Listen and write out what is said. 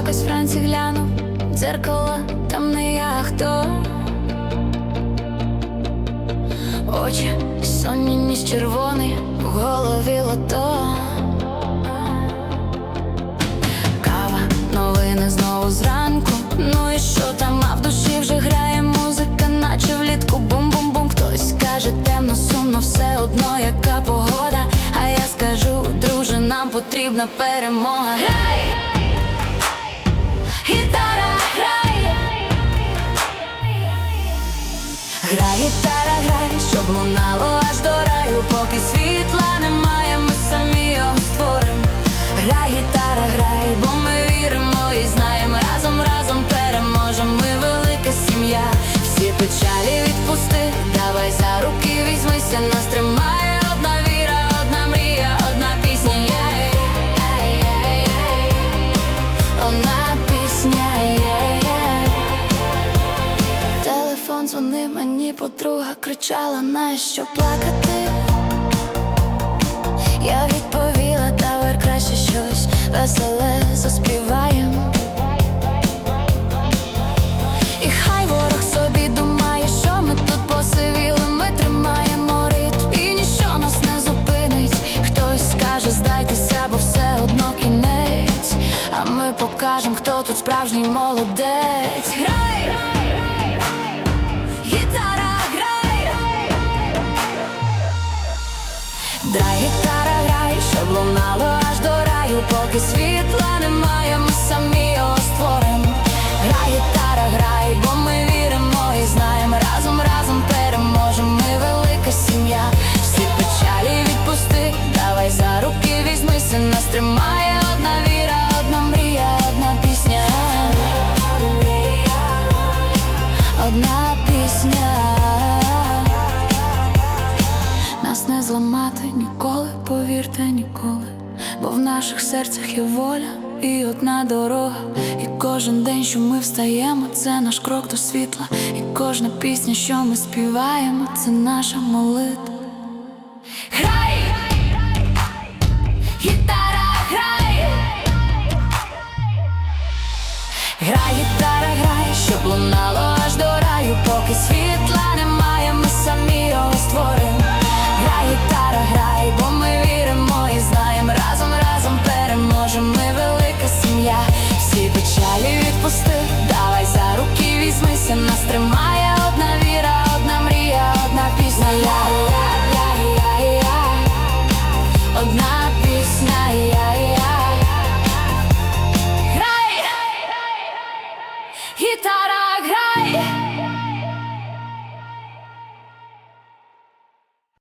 якось вранці глянув дзеркало, там не я хто. Очі сонні ніж червоний, в голові лото. Кава, новини знову зранку. Ну і що там, а в душі вже грає музика, наче влітку бум-бум-бум. Хтось каже, темно, сумно, все одно, яка погода. А я скажу, друже, нам потрібна перемога. Грай! Щоб лунало аж до раю, поки світла немає, ми самі його створим. Грай, гітара, грай, бо ми віримо і знаємо, разом, разом переможемо. Ми велика сім'я, всі печалі відпусти, давай за руки візьмися, нас тримає подруга кричала, на що плакати. Я відповіла, давай краще щось веселе заспіваєм. І хай ворог собі думає, що ми тут посивіли, ми тримаємо ритм і ніщо нас не зупинить. Хтось скаже, здайтеся, бо все одно кінець. А ми покажемо, хто тут справжній молодець. Грай! Драй, гітара, грай, щоб лунало аж до раю, поки світла немає, ми самі його створим. Грай, гітара, грай, бо ми віримо і знаємо, разом, разом переможемо. Ми велика сім'я, всі печалі відпусти, давай за руки візьмися, нас тримає зламати ніколи, повірте ніколи, бо в наших серцях є воля і одна дорога. І кожен день, що ми встаємо, це наш крок до світла. І кожна пісня, що ми співаємо, це наша молитва. But I cry.